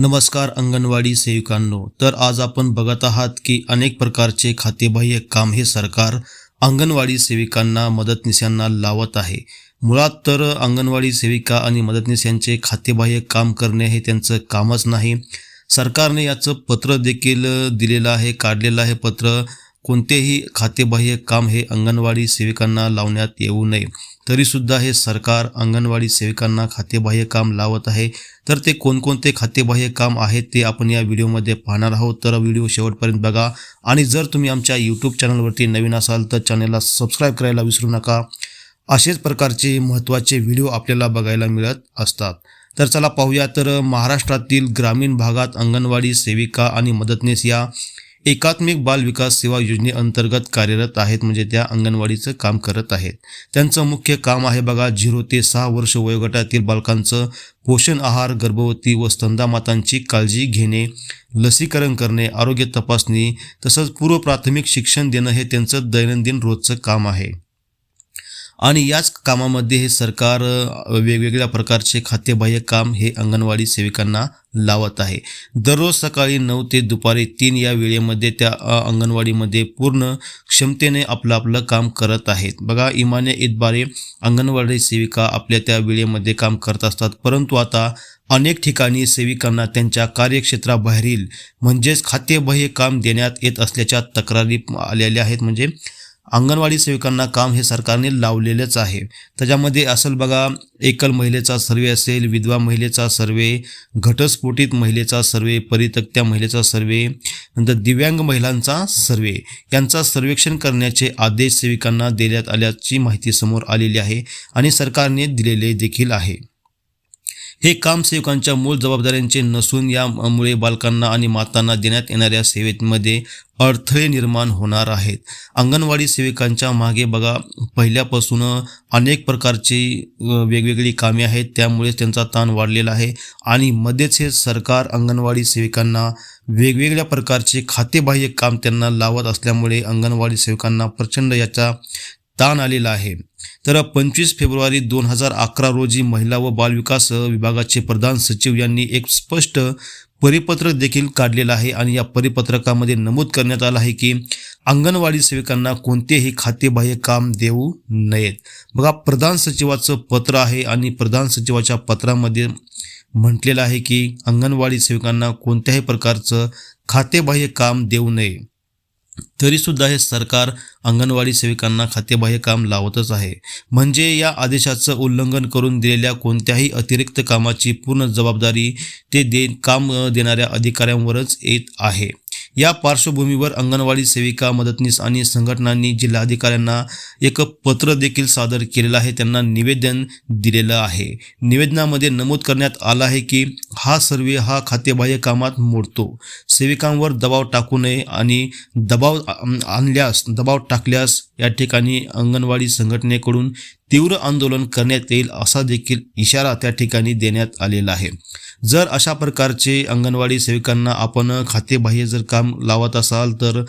नमस्कार अंगणवाडी सेविकांनो तर आज आपण बघत आहात की अनेक प्रकारचे खातेबाह्य काम हे सरकार अंगणवाडी सेविकांना मदतनीसांना लावत आहे. मुळात तर अंगणवाडी सेविका आणि मदतनीस यांचे खातेबाह्य काम करणे हे त्यांचं कामच नाही. सरकारने याचं पत्र देखील दिलेलं आहे काढलेलं आहे पत्र. कोणतेही खातेबाह्य काम हे अंगणवाडी सेविकांना लावण्यात येऊ नये. तरीसुद्धा हे सरकार अंगणवाडी सेविकांना खातेबाह्य काम लावत आहे. तर ते कोणकोणते खातेबाह्य काम आहेत ते आपण या व्हिडिओमध्ये पाहणार आहोत. तर व्हिडिओ शेवटपर्यंत बघा. आणि जर तुम्ही आमच्या यूट्यूब चॅनलवरती नवीन असाल तर चॅनलला सबस्क्राईब करायला विसरू नका. असेच प्रकारचे महत्त्वाचे व्हिडिओ आपल्याला बघायला मिळत असतात. तर चला पाहूया. तर महाराष्ट्रातील ग्रामीण भागात अंगणवाडी सेविका आणि मदतनीस या एकात्मिक बाल विकास सेवा योजनेअंतर्गत कार्यरत आहेत म्हणजे त्या अंगणवाडीचं काम करत आहेत. त्यांचं मुख्य काम आहे बघा झिरो ते सहा वर्ष वयोगटातील बालकांचं पोषण आहार गर्भवती व स्तंदा मातांची काळजी घेणे लसीकरण करणे आरोग्य तपासणी तसंच पूर्व प्राथमिक शिक्षण देणं हे त्यांचं दैनंदिन रोजचं काम आहे. आणि याच कामामध्ये हे सरकार वेगवेगळ्या प्रकारचे खातेबाह्य काम हे अंगणवाडी सेविकांना लावत आहे. दररोज सकाळी नऊ ते दुपारी तीन या वेळेमध्ये त्या अंगणवाडीमध्ये पूर्ण क्षमतेने आपलं आपलं काम करत आहेत. बघा इमाने इतबारे अंगणवाडी सेविका आपल्या त्या वेळेमध्ये काम करत असतात. परंतु आता अनेक ठिकाणी सेविकांना त्यांच्या कार्यक्षेत्राबाहेरील म्हणजेच खातेबाह्य काम देण्यात येत असल्याच्या तक्रारी आलेल्या आहेत. म्हणजे अंगणवाडी सेविकांना काम हे सरकारने लावलेलंच आहे. त्याच्यामध्ये असेल बघा एकल महिलेचा सर्वे असेल विधवा महिलेचा सर्वे घटस्फोटित महिलेचा सर्वे परितक्त्या महिलेचा सर्वे नंतर दिव्यांग महिलांचा सर्वे. यांचा सर्वेक्षण करण्याचे आदेश सेविकांना देण्यात आल्याची माहिती समोर आलेली आहे आणि सरकारने दिलेले देखील आहे. हे काम सेवकांच्या मूळ जबाबदाऱ्यांचे नसून यामुळे बालकांना आणि मातांना देण्यात येणाऱ्या सेवेमध्ये अडथळे निर्माण होणार आहेत. अंगणवाडी सेविकांच्या मागे बघा पहिल्यापासून अनेक प्रकारची वेगवेगळी कामे आहेत त्यामुळे त्यांचा ताण वाढलेला आहे. आणि मध्येच हे सरकार अंगणवाडी सेविकांना वेगवेगळ्या प्रकारचे खातेबाह्य काम त्यांना लावत असल्यामुळे अंगणवाडी सेविकांना प्रचंड याचा ताण आलेला आहे. तर पंचवीस फेब्रुवारी दोन हजार अकरा रोजी महिला व बालविकास विभागाचे प्रधान सचिव यांनी एक स्पष्ट परिपत्रक देखील काढलेलं आहे आणि या परिपत्रकामध्ये नमूद करण्यात आलं आहे की अंगणवाडी सेविकांना कोणतेही खातेबाह्य काम देऊ नयेत. बघा प्रधान सचिवाचं पत्र आहे आणि प्रधान सचिवाच्या पत्रामध्ये म्हटलेलं आहे की अंगणवाडी सेविकांना कोणत्याही प्रकारचं खातेबाह्य काम देऊ नये. तरीसुद्धा हे सरकार अंगणवाडी सेविकांना खातेबाह्य काम लावतच आहे. म्हणजे या आदेशाचं उल्लंघन करून दिलेल्या कोणत्याही अतिरिक्त कामाची पूर्ण जबाबदारी ते दे काम देणाऱ्या अधिकाऱ्यांवरच येत आहे. या पार्श्वभूमीवर अंगणवाडी सेविका मदतनीस आणि संघटनांनी जिल्हाधिकाऱ्यांना एक पत्र देखील सादर केलेलं आहे. त्यांना निवेदन दिलेलं आहे. निवेदनामध्ये नमूद करण्यात आलं आहे की हा सर्वे हा खातेबाह्य कामात मोडतो. सेविकांवर दबाव टाकू नये आणि दबाव आणल्यास दबाव टाकल्यास या ठिकाणी अंगणवाडी संघटनेकडून तीव्र आंदोलन करण्यात येईल असा देखील इशारा त्या ठिकाणी देण्यात आलेला आहे. जर अशा प्रकारचे अंगणवाडी सेविकांना आपण खातेबाह्य जर काम लावत असाल तर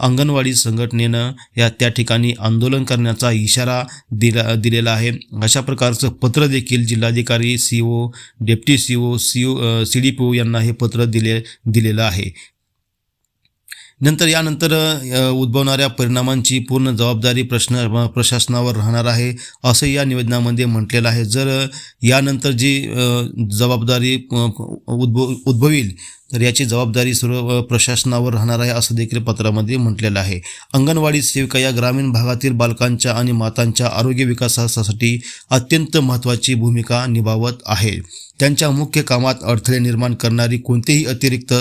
अंगणवाडी संघटनेनं या त्या ठिकाणी आंदोलन करण्याचा इशारा दिला दिलेला आहे. अशा प्रकारचं पत्र देखील जिल्हाधिकारी C O deputy C O C O C D P O यांना हे पत्र दिले दिलेलं आहे. नंतर यानंतर उद्भवणाऱ्या परिणामांची पूर्ण जबाबदारी प्रश्न प्रशासनावर राहणार आहे असं या निवेदनामध्ये म्हटलेलं आहे. जर यानंतर जी जबाबदारी उद्भव उद्भवील तर याची जबाबदारी सर्व प्रशासनावर राहणार आहे असं देखील पत्रामध्ये म्हटलेलं आहे. अंगणवाडी सेविका या ग्रामीण भागातील बालकांच्या आणि मातांच्या आरोग्य विकासासाठी अत्यंत महत्त्वाची भूमिका निभावत आहे. त्यांच्या मुख्य कामात अडथळे निर्माण करणारी कोणतीही अतिरिक्त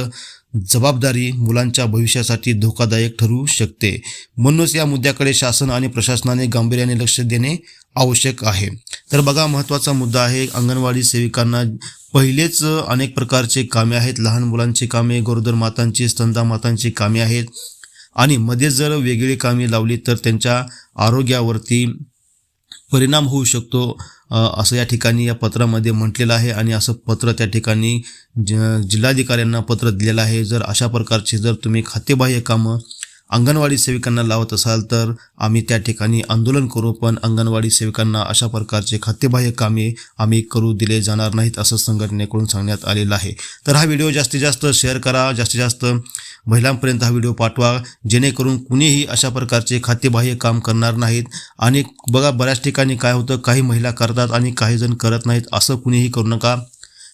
जबाबदारी मुलांच्या भविष्यासाठी धोकादायक ठरू शकते. म्हणूनच या मुद्द्याकडे शासन आणि प्रशासनाने गांभीर्याने लक्ष देणे आवश्यक आहे. तर बघा महत्त्वाचा मुद्दा आहे अंगणवाडी सेविकांना पहिलेच अनेक प्रकारचे कामे आहेत. लहान मुलांची कामे गरोदर मातांची स्तंदा मातांची कामे आहेत. आणि मध्ये जर वेगळी कामे लावली तर त्यांच्या आरोग्यावरती परिणाम होऊ शकतो. असं या ठिकाणी या पत्रामध्ये म्हटलेलं आहे आणि असं पत्र त्या ठिकाणी ज जिल्हाधिकाऱ्यांना पत्र दिलेलं आहे. जर अशा प्रकारचे जर तुम्ही खातेबाह्य कामं अंगणवाडी सेविकांना लावत असाल तर आम्ही त्या ठिकाणी आंदोलन करू पण अंगणवाडी सेविकांना अशा प्रकारचे खातेबाह्य कामे आम्ही करू दिले जाणार नाहीत असं संघटनेकडून सांगण्यात आलेलं आहे. तर हा व्हिडिओ जास्तीत जास्त शेअर करा जास्तीत जास्त महिलांपर्यंत हा व्हिडिओ पाठवा जेणेकरून कुणीही अशा प्रकारचे खातेबाह्य काम करणार नाहीत. आणि बघा बऱ्याच ठिकाणी काय होतं काही महिला करतात आणि काही जण करत नाहीत असं कुणीही करू नका.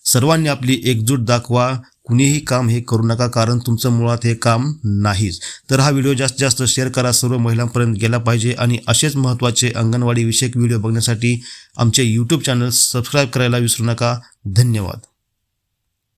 सर्वांनी आपली एकजूट दाखवा. कुणीही काम हे करू नका कारण तुमचं मुळात हे काम नाहीच. तर हा व्हिडिओ जास्तीत जास्त शेअर करा सर्व महिलांपर्यंत गेला पाहिजे आणि असेच महत्त्वाचे अंगणवाडी विषयक व्हिडिओ बघण्यासाठी आमचे यूट्यूब चॅनल सबस्क्राईब करायला विसरू नका. धन्यवाद.